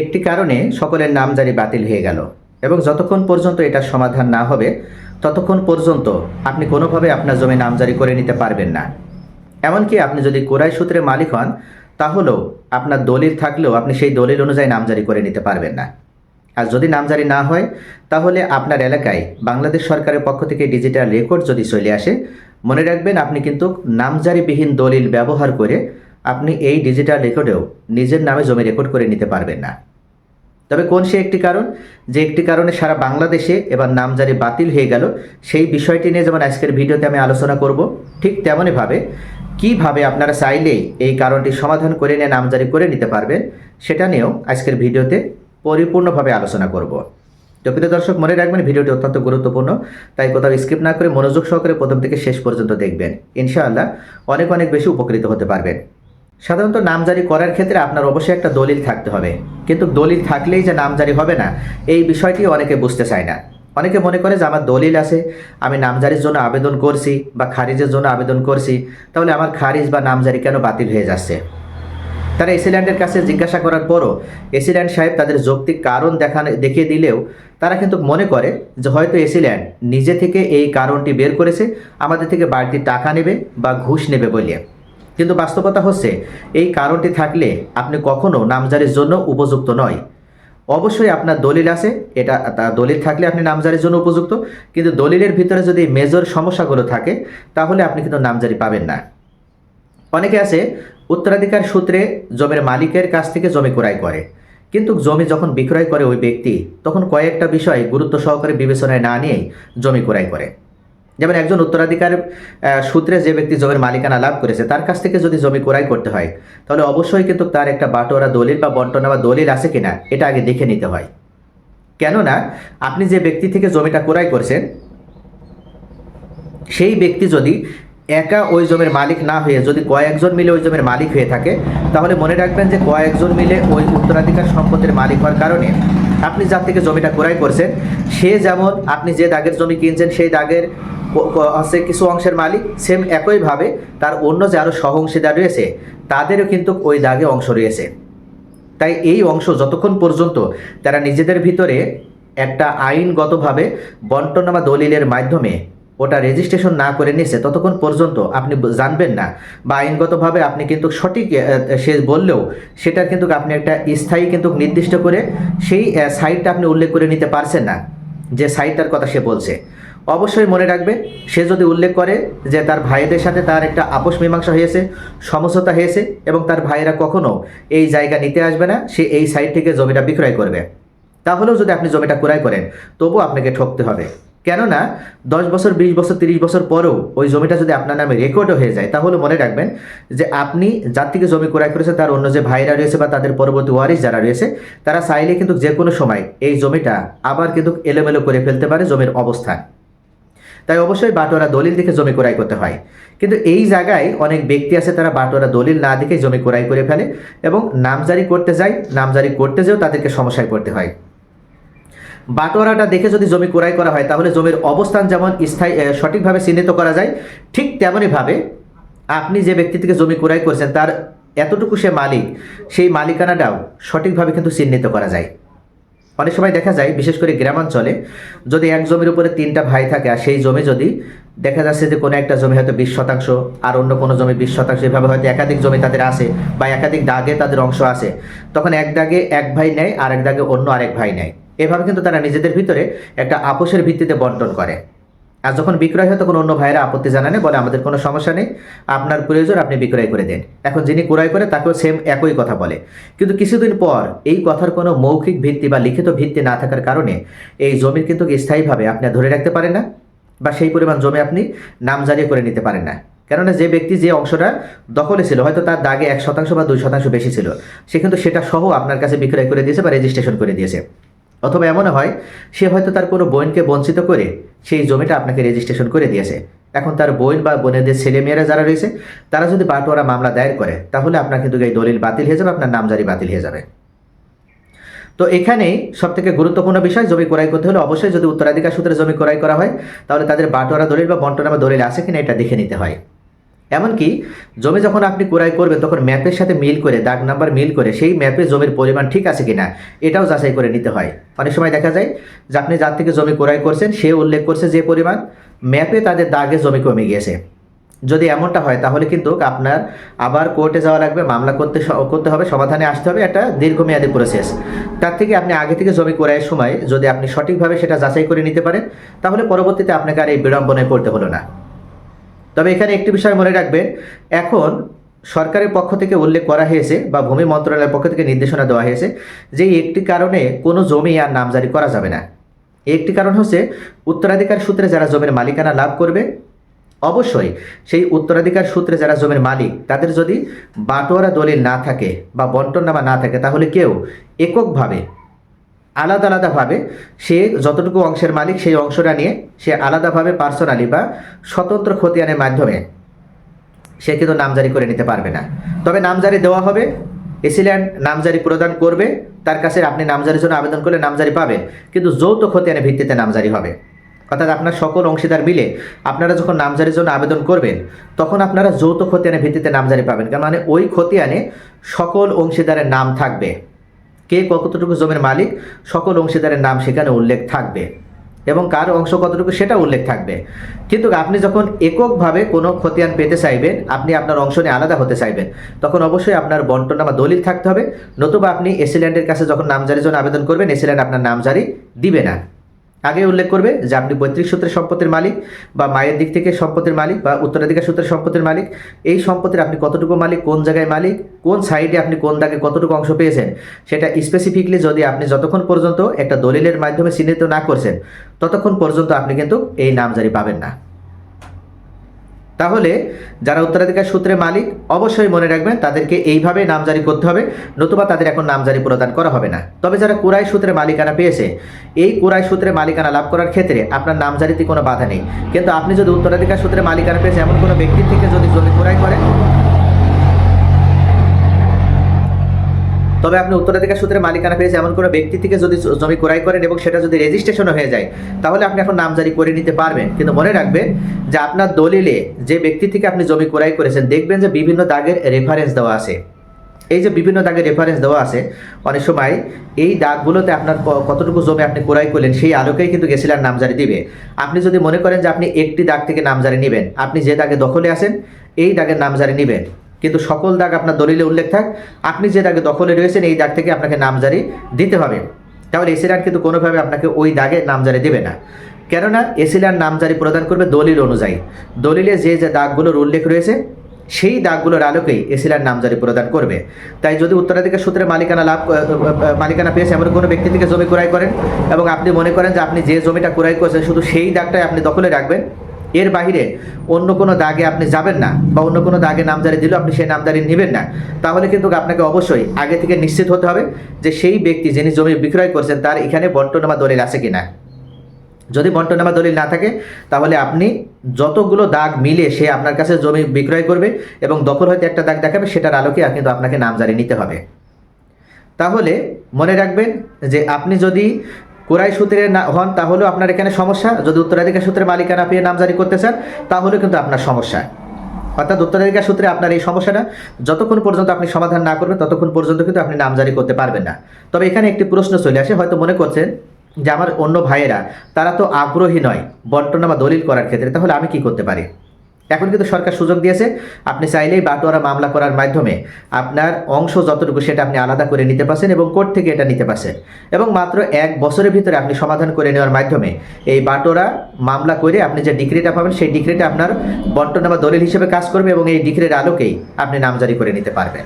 একটি কারণে সকলের নামজারি বাতিল হয়ে গেল এবং যতক্ষণ পর্যন্ত এটার সমাধান না হবে, ততক্ষণ পর্যন্ত আপনি কোনোভাবে আপনার জমি নামজারি করে নিতে পারবেন না। এমনকি আপনি যদি কোরাই সূত্রে মালিক হন, তাহলেও আপনার দলিল থাকলেও আপনি সেই দলিল অনুযায়ী নামজারি করে নিতে পারবেন না। আর যদি নামজারি না হয়, তাহলে আপনার এলাকায় বাংলাদেশ সরকারের পক্ষ থেকে ডিজিটাল রেকর্ড যদি চলে আসে, মনে রাখবেন আপনি কিন্তু নামজারিবিহীন দলিল ব্যবহার করে আপনি এই ডিজিটাল রেকর্ডেও নিজের নামে জমি রেকর্ড করে নিতে পারবেন না। তবে কোন সে একটি কারণ? যে একটি কারণে সারা বাংলাদেশে এবার নামজারি বাতিল হয়ে গেল, সেই বিষয়টি নিয়ে যেমন আজকের ভিডিওতে আমি আলোচনা করব, ঠিক তেমনইভাবে কীভাবে আপনারা চাইলেই এই কারণটি সমাধান করে নিয়ে নামজারি করে নিতে পারবেন, সেটা নিয়েও আজকের ভিডিওতে পরিপূর্ণভাবে আলোচনা করব। তো প্রিয় দর্শক, মনে রাখবেন ভিডিওটি অত্যন্ত গুরুত্বপূর্ণ, তাই কোথাও স্কিপ না করে মনোযোগ সহকারে প্রথম থেকে শেষ পর্যন্ত দেখবেন। ইনশাআল্লাহ অনেক অনেক বেশি উপকৃত হতে পারবেন। সাধারণত নামজারি করার ক্ষেত্রে আপনার অবশ্যই একটা দলিল থাকতে হবে। কিন্তু দলিল থাকলেই যে নামজারি হবে না, এই বিষয়টি অনেকে বুঝতে চায় না। অনেকে মনে করে যে আমার দলিল আছে, আমি নামজারির জন্য আবেদন করছি বা খারিজের জন্য আবেদন করছি, তাহলে আমার খারিজ বা নামজারি কেন বাতিল হয়ে যাচ্ছে? তারা এসিল্যান্ডের কাছে জিজ্ঞাসা করার পরও এসিল্যান্ড সাহেব তাদের যৌক্তিক কারণ দেখানো, দেখিয়ে দিলেও তারা কিন্তু মনে করে যে হয়তো এসিল্যান্ড নিজে থেকে এই কারণটি বের করেছে, আমাদের থেকে বাড়তি টাকা নেবে বা ঘুষ নেবে বলে। কিন্তু বাস্তবতা হচ্ছে, এই কারণটি থাকলে আপনি কখনো নামজারির জন্য উপযুক্ত নয়। অবশ্যই আপনার দলিল আছে, এটা দলিল থাকলে আপনি নামজারির জন্য উপযুক্ত, কিন্তু দলিলের ভিতরে যদি মেজর সমস্যাগুলো থাকে, তাহলে আপনি কিন্তু নামজারি পাবেন না। অনেকে আছে, উত্তরাধিকার সূত্রে জমির মালিকের কাছ থেকে জমি ক্রয় করে। কিন্তু জমি যখন বিক্রয় করে ওই ব্যক্তি, তখন কয়েকটা বিষয় গুরুত্ব সহকারে বিবেচনায় না নিয়েই জমি ক্রয় করে। যেমন একজন উত্তরাধিকার সূত্রে যে ব্যক্তি জমির মালিকানা লাভ করেছে, তার কাছ থেকে যদি জমি ক্রয় করতে হয়, তাহলে অবশ্যই কিন্তু তার একটা বাটোয়ারা দলিল বা বন্টনা বা দলিল আছে কিনা, এটা আগে দেখে নিতে হয়। কেননা, আপনি যে ব্যক্তি থেকে জমিটা ক্রয় করছেন, সেই ব্যক্তি যদি একা ওই জমির মালিক না হয়ে, যদি কয়েকজন মিলে ওই জমির মালিক হয়ে থাকে, তাহলে মনে রাখবেন যে কয়েকজন মিলে ওই উত্তরাধিকার সম্পত্তির মালিক হওয়ার কারণে আপনি যার থেকে জমিটা ক্রয় করছেন, সে যেমন আপনি যে দাগের জমি কিনছেন, সেই দাগের হচ্ছে কিছু অংশের মালিক সেম একইভাবে তার অন্য যে আরও সহ অংশীদার রয়েছে, তাদেরও কিন্তু ওই দাগে অংশ রয়েছে। তাই এই অংশ যতক্ষণ পর্যন্ত তারা নিজেদের ভিতরে একটা আইনগতভাবে বন্টন বা দলিলের মাধ্যমে ওটা রেজিস্ট্রেশন না করে নিয়েছে, ততক্ষণ পর্যন্ত আপনি জানবেন না বা আইনগতভাবে আপনি কিন্তু সঠিক সে বললেও সেটার কিন্তু আপনি একটা স্থায়ী কিন্তু নির্দিষ্ট করে সেই সাইটটা আপনি উল্লেখ করে নিতে পারছেন না, যে সাইটটার কথা সে বলছে। অবশ্যই মনে রাখবে, সে যদি উল্লেখ করে যে তার ভাইদের সাথে তার একটা আপোষ মীমাংসা হয়েছে, সমঝোতা হয়েছে এবং তার ভাইয়েরা কখনো এই জায়গা নিতে আসবে না, সে এই সাইড থেকে জমিটা বিক্রয় করবে। তাহলেও যদি আপনি জমিটা ক্রয় করেন তবুও আপনাকে ঠকতে হবে। কেননা, দশ বছর, বিশ বছর, তিরিশ বছর পরেও ওই জমিটা যদি আপনার নামে রেকর্ডও হয়ে যায়, তাহলে মনে রাখবেন যে আপনি যার থেকে জমি ক্রয় করেছে, তার অন্য যে ভাইরা রয়েছে বা তাদের পরবর্তী ওয়ারিস যারা রয়েছে, তারা চাইলে কিন্তু যে কোনো সময় এই জমিটা আবার কিন্তু এলোমেলো করে ফেলতে পারে জমির অবস্থান। তাই অবশ্যই বাটোয়ারা দলিল দেখে জমি ক্রয় করতে হয়। কিন্তু এই জায়গায় অনেক ব্যক্তি আছে তারা বাটোয়ারা দলিল না দেখে জমি ক্রয় করে ফেলে এবং নামজারি করতে যায়, নামজারি করতে যেও তাদেরকে সমস্যায় পড়তে হয়। বাটোয়ারাটা দেখে যদি জমি ক্রয় করা হয়, তাহলে জমির অবস্থান যেমন স্থায়ী সঠিকভাবে চিহ্নিত করা যায়, ঠিক তেমনইভাবে আপনি যে ব্যক্তি থেকে জমি ক্রয় করছেন, তার এতটুকু সে মালিক, সেই মালিকানাটাও সঠিকভাবে কিন্তু চিহ্নিত করা যায়। অনেক সময় দেখা যায়, বিশেষ করে গ্রামাঞ্চলে, যদি এক জমির উপরে তিনটা ভাই থাকে আর সেই জমি যদি দেখা যাচ্ছে যে কোনো একটা জমি হয়তো বিশ শতাংশ আর অন্য কোনো জমি বিশ শতাংশ, এভাবে হয়তো একাধিক জমি তাদের আছে বা একাধিক দাগে তাদের অংশ আছে, তখন এক দাগে এক ভাই নেয় আর এক দাগে অন্য আরেক ভাই নেয়। এভাবে কিন্তু তারা নিজেদের ভিতরে একটা আপোষের ভিত্তিতে বন্টন করে। আর যখন বিক্রয় হয়, তখন অন্য ভাইয়েরা আপত্তি জানানে বলে আমাদের কোনো সমস্যা নেই। আপনার প্রয়োজন, আপনি বিক্রয় করে দেন। এখন যিনি ক্রয় করে, তাকেও সেম একই কথা বলে। কিন্তু কিছুদিন পর এই কথার কোনো মৌখিক ভিত্তি বা লিখিত ভিত্তি না থাকার কারণে এই জমির কিন্তু স্থায়ীভাবে আপনি ধরে রাখতে পারেন না, বা সেই পরিমাণ জমি আপনি নামজারি করে নিতে পারেন না। কেননা যে ব্যক্তি যে অংশটা দখলে ছিল, হয়তো তার দাগে এক শতাংশ বা দুই শতাংশ বেশি ছিল, সে কিন্তু সেটা সহ আপনার কাছে বিক্রয় করে দিয়েছে বা রেজিস্ট্রেশন করে দিয়েছে। অথবা এমন হয়, সে হয়তো তার কোনো বোনকে বঞ্চিত করে সেই জমিটা আপনাকে রেজিস্ট্রেশন করে দিয়েছে। এখন তার বোন বা বোনেদের ছেলেমেয়েরা যারা রয়েছে, তারা যদি বাটোয়ারা মামলা দায়ের করে, তাহলে আপনার কিন্তু এই দলিল বাতিল হয়ে যাবে, আপনার নামজারি বাতিল হয়ে যাবে। তো এখানেই সব থেকে গুরুত্বপূর্ণ বিষয়, জমি ক্রয় করতে হলে অবশ্যই যদি উত্তরাধিকার সূত্রে জমি ক্রয় করা হয়, তাহলে তাদের বাটোয়ারা দলিল বা বন্টনামা দলিল আছে কিনা এটা দেখে নিতে হয়। এমনকি জমি যখন আপনি ক্রয় করবেন, তখন ম্যাপের সাথে মিল করে, দাগ নাম্বার মিল করে, সেই ম্যাপে জমির পরিমাণ ঠিক আছে কিনা, এটাও যাচাই করে নিতে হয়। অনেক সময় দেখা যায় যে আপনি যার থেকে জমি ক্রয় করছেন, সে উল্লেখ করছে যে পরিমাণ, ম্যাপে তাদের দাগে জমি কমে গিয়েছে। যদি এমনটা হয়, তাহলে কিন্তু আপনার আবার কোর্টে যাওয়া লাগবে, মামলা করতে করতে হবে, সমাধানে আসতে হবে একটা দীর্ঘমেয়াদী প্রসেস তার থেকে আপনি আগে থেকে জমি ক্রয়ের সময় যদি আপনি সঠিকভাবে সেটা যাচাই করে নিতে পারেন, তাহলে পরবর্তীতে আপনাকে আর এই বিড়ম্বনায় পড়তে হলো না। তবে এখানে একটি বিষয় মনে রাখবেন, এখন সরকারের পক্ষ থেকে উল্লেখ করা হয়েছে বা ভূমি মন্ত্রণালয়ের পক্ষ থেকে নির্দেশনা দেওয়া হয়েছে যে একটি কারণে কোনো জমি আর নামজারি করা যাবে না। একটি কারণ হচ্ছে উত্তরাধিকার সূত্রে যারা জমির মালিকানা লাভ করবে, অবশ্যই সেই উত্তরাধিকার সূত্রে যারা জমির মালিক, তাদের যদি বাটোয়ারা দলিল না থাকে বা বন্টননামা না থাকে, তাহলে কেউ এককভাবে আলাদা আলাদাভাবে সে যতটুকু অংশের মালিক, সেই অংশটা নিয়ে সে আলাদাভাবে পার্সোনালি বা স্বতন্ত্র খতিয়ানের মাধ্যমে সে কিন্তু নামজারি করে নিতে পারবে না। তবে নামজারি দেওয়া হবে, এসিল্যান্ড নামজারি প্রদান করবে, তার কাছে আপনি নামজারির জন্য আবেদন করলে নামজারি পাবেন কিন্তু যৌথ খতিয়ানের ভিত্তিতে নামজারি হবে। অর্থাৎ আপনার সকল অংশীদার মিলে আপনারা যখন নামজারির জন্য আবেদন করবেন, তখন আপনারা যৌথ খতিয়ানের ভিত্তিতে নামজারি পাবেন। কারণ মানে ওই খতিয়ানে সকল অংশীদারের নাম থাকবে। কে কতটুকু জমির মালিক, সকল অংশীদারের নাম সেখানে উল্লেখ থাকবে। এবং কার অংশ কতটুকু সেটা উল্লেখ থাকবে। কিন্তু আপনি যখন এককভাবে কোনো খতিয়ান পেতে চাইবেন, আপনি আপনার অংশ নিয়ে আলাদা হতে চাইবেন, তখন অবশ্যই আপনার বন্টনামা দলিল থাকতে হবে। নতুবা আপনি এসিল্যান্ডের কাছে যখন নামজারির জন্য আবেদন করবেন এসিল্যান্ড আপনার নামজারি দিবে না। আগে উল্লেখ করবে যে আপনি পৈতৃক সূত্রে সম্পত্তির মালিক বা মায়ের দিক থেকে সম্পত্তির মালিক বা উত্তরাধিকার সূত্রে সম্পত্তির মালিক, এই সম্পত্তির আপনি কতটুকু মালিক, কোন জায়গায় মালিক, কোন সাইডে আপনি কোন দাগে কতটুকু অংশ পেয়েছেন, সেটা স্পেসিফিকলি যদি আপনি যতক্ষণ পর্যন্ত একটা দলিলের মাধ্যমে চিহ্নিত না করছেন, ততক্ষণ পর্যন্ত আপনি কিন্তু এই নামজারি পাবেন না। তাহলে যারা উত্তরাধিকার সূত্রে মালিক, অবশ্যই মনে রাখবেন তাদেরকে এইভাবে নামজারি করতে হবে, নতুবা তাদের এখন নামজারি প্রদান করা হবে না। তবে যারা কুরাই সূত্রে মালিকানা পেয়েছে, এই কুরাই সূত্রে মালিকানা লাভ করার ক্ষেত্রে আপনার নামজারিতে কোনো বাধা নেই। কিন্তু আপনি যদি উত্তরাধিকার সূত্রে মালিকানা পেয়েছেন, এমন কোনো ব্যক্তির থেকে যদি জমি কুরাই করেন তবে আপনি উত্তরাধিকার সূত্রে মালিকানা পেয়েছে এমন কোনো ব্যক্তি থেকে যদি জমি ক্রয় করেন এবং সেটা যদি রেজিস্ট্রেশনও হয়ে যায়, তাহলে আপনি এখন নামজারি করে নিতে পারবেন। কিন্তু মনে রাখবেন যে আপনার দলিলে যে ব্যক্তি থেকে আপনি জমি ক্রয় করেছেন, দেখবেন যে বিভিন্ন দাগের রেফারেন্স দেওয়া আছে। এই যে বিভিন্ন দাগের রেফারেন্স দেওয়া আছে, অনেক সময় এই দাগগুলোতে আপনার কতটুকু জমি আপনি ক্রয় করলেন, সেই আলোকেই কিন্তু গেছিলার নামজারি দিবে। আপনি যদি মনে করেন যে আপনি একটি দাগ থেকে নামজারি নেবেন, আপনি যে দাগে দখলে আছেন, এই দাগের নামজারি নেবেন। কিন্তু সকল দাগ আপনার দলিলে উল্লেখ থাক। আপনি যে দাগে দখলে রয়েছেন, এই দাগ থেকে আপনাকে নামজারি দিতে হবে। তাহলে এসিলান কিন্তু কোনোভাবে আপনাকে ওই দাগে নামজারি দেবে না। কেননা এসিলান নামজারি প্রদান করবে দলিল অনুযায়ী। দলিলে যে যে দাগগুলোর উল্লেখ রয়েছে, সেই দাগগুলোর আলোকেই এসিলার নামজারি প্রদান করবে। তাই যদি উত্তরাধিকার সূত্রে মালিকানা লাভ মালিকানা পেয়েছে এমন কোনো ব্যক্তি থেকে জমি ক্রয় করেন, এবং আপনি মনে করেন যে আপনি যে জমিটা ক্রয় করছেন, শুধু সেই দাগটাই আপনি দখলে রাখবেন এর বাইরে অন্য কোনো দাগে আপনি যাবেন না বা অন্য কোনো দাগে নামজারি দিলেও আপনি সেই নামজারি নেবেন না। তাহলে কিন্তু আপনাকে অবশ্যই আগে থেকে নিশ্চিত হতে হবে যে সেই ব্যক্তি যিনি জমি বিক্রয় করছেন তার এখানে বন্টনামা দলিল আছে কিনা। যদি বন্টনামা দলিল না থাকে, তাহলে আপনি যতগুলো দাগ মিলে সে আপনার কাছে জমি বিক্রয় করবে এবং দখল হয়তো একটা দাগ দেখাবে, সেটার আলোকে কিন্তু আপনাকে নামজারি নিতে হবে। তাহলে মনে রাখবেন যে আপনি যদি কোরাই সূত্রে না হন, তাহলেও আপনার এখানে সমস্যা। যদি উত্তরাধিকার সূত্রে মালিকানা পেয়ে নামজারি করতে চান তাহলে কিন্তু আপনার সমস্যা। অর্থাৎ উত্তরাধিকার সূত্রে আপনার এই সমস্যাটা, যতক্ষণ পর্যন্ত আপনি সমাধান না করবেন, ততক্ষণ পর্যন্ত কিন্তু আপনি নামজারি করতে পারবেন না। তবে এখানে একটি প্রশ্ন চলে আসে, হয়তো মনে করছেন যে আমার অন্য ভাইয়েরা, তারা তো আগ্রহী নয় বন্টনামা দলিল করার ক্ষেত্রে, তাহলে আমি কি করতে পারি? এখন কিন্তু সরকার সুযোগ দিয়েছে, আপনি চাইলেই বাটোয়ারা মামলা করার মাধ্যমে আপনার অংশ যতটুকু সেটা আপনি আলাদা করে নিতে পারছেন এবং কোর্ট থেকে এটা নিতে পারছেন। এবং মাত্র এক বছরের ভিতরে আপনি সমাধান করে নেওয়ার মাধ্যমে এই বাটোরা মামলা করে আপনি যে ডিগ্রিটা পাবেন, সেই ডিগ্রিটা আপনার বন্টনামা দলিল হিসেবে কাজ করবে এবং এই ডিগ্রির আলোকেই আপনি নামজারি করে নিতে পারবেন।